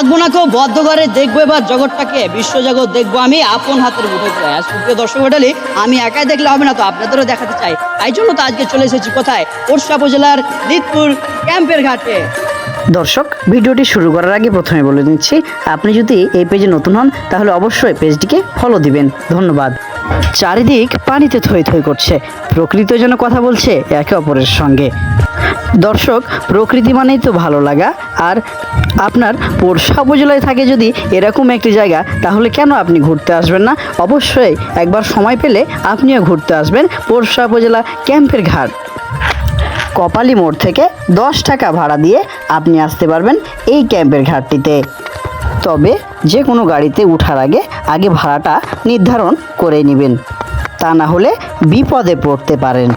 থাকব না কেউ, বদ্ধ ঘরে দেখব এবার জগৎটাকে, বিশ্বজগৎ দেখব আমি, আপন হাতের মুঠো সুপ্রিয় দর্শক মন্ডলী আমি একাই দেখলে হবে না তো আপনাদেরও দেখাতে চাই। তাই জন্য তো আজকে চলে এসেছি কোথায়? ওরসা উপজেলার লিতপুর ক্যাম্পের ঘাটে। দর্শক, ভিডিওটি শুরু করার আগে প্রথমে বলে দিচ্ছি, আপনি যদি এই পেজে নতুন হন, তাহলে অবশ্যই পেজটিকে ফলো দিবেন। ধন্যবাদ। চারিদিক পানিতে থই থই করছে। প্রকৃতি যেন কথা বলছে, একে অপরের সঙ্গে। দর্শক, প্রকৃতি মানেই তো ভালো লাগা। আর আপনার পোরশা উপজেলায় থাকে যদি এরকম একটি জায়গা, তাহলে কেন আপনি ঘুরতে আসবেন না? অবশ্যই একবার সময় পেলে আপনিও ঘুরতে আসবেন পোরশা উপজেলা ক্যাম্পের ঘাট। কপালি মোড় থেকে দশ টাকা ভাড়া দিয়ে আপনি আসতে পারবেন এই ক্যাম্পের ঘাটটিতে। তবে যে কোনো গাড়িতে ওঠার আগে আগে ভাড়াটা নির্ধারণ করে নেবেন। তা না হলে বিপদে পড়তে পারেন।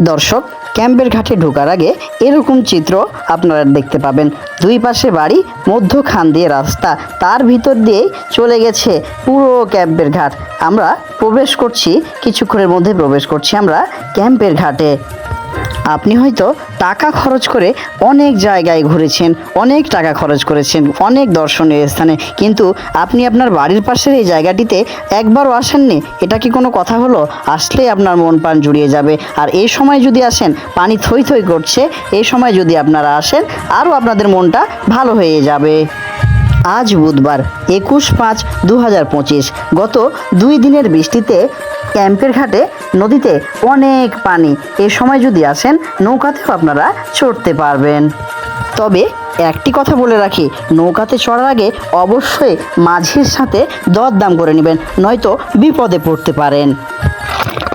দর্শক ক্যাম্পের ঘাটে ঢোকার আগে এরকম চিত্র আপনারা দেখতে পাবেন। দুই পাশে বাড়ি মধ্যখান দিয়ে রাস্তা। তার ভিতর দিয়েই চলে গেছে পুরো ক্যাম্পের ঘাট। আমরা প্রবেশ করছি, কিছুক্ষণের মধ্যে প্রবেশ করছি আমরা ক্যাম্পের ঘাটে। আপনি হয়তো টাকা খরচ করে অনেক জায়গায় ঘুরেছেন, অনেক টাকা খরচ করেছেন, অনেক দর্শনীয় স্থানে। কিন্তু আপনি আপনার বাড়ির পাশের এই জায়গাটিতে একবারও আসেননি, এটা কি কোনো কথা হলো? আসলেই আপনার মন প্রাণ জুড়িয়ে যাবে। আর এই সময় যদি আসেন, পানি থই থই করছে, এই সময় যদি আপনারা আসেন, আরও আপনাদের মনটা ভালো হয়ে যাবে। আজ বুধবার, একুশ পাঁচ দু হাজার পঁচিশ। গত দুই দিনের বৃষ্টিতে ক্যাম্পের ঘাটে, নদীতে অনেক পানি। এ সময় যদি আসেন, নৌকাতেও আপনারা চড়তে পারবেন। তবে একটি কথা বলে রাখি, নৌকাতে চড়ার আগে অবশ্যই মাঝির সাথে দরদাম করে নেবেন, নয়তো বিপদে পড়তে পারেন।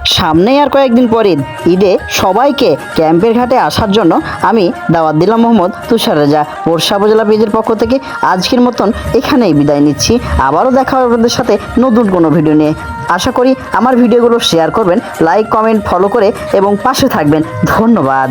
সামনেই আর কয়েকদিন পরে ঈদে সবাইকে ক্যাম্পের ঘাটে আসার জন্য আমি দাওয়াত দিলাম মোহাম্মদ তুষার রাজা। বর্ষা উপজেলা পেজের পক্ষ থেকে আজকের মতন এখানেই বিদায় নিচ্ছি। আবারও দেখা হবে আপনাদের সাথে নতুন কোনো ভিডিও নিয়ে। আশা করি আমার ভিডিওগুলো শেয়ার করবেন, লাইক, কমেন্ট, ফলো করে এবং পাশে থাকবেন। ধন্যবাদ।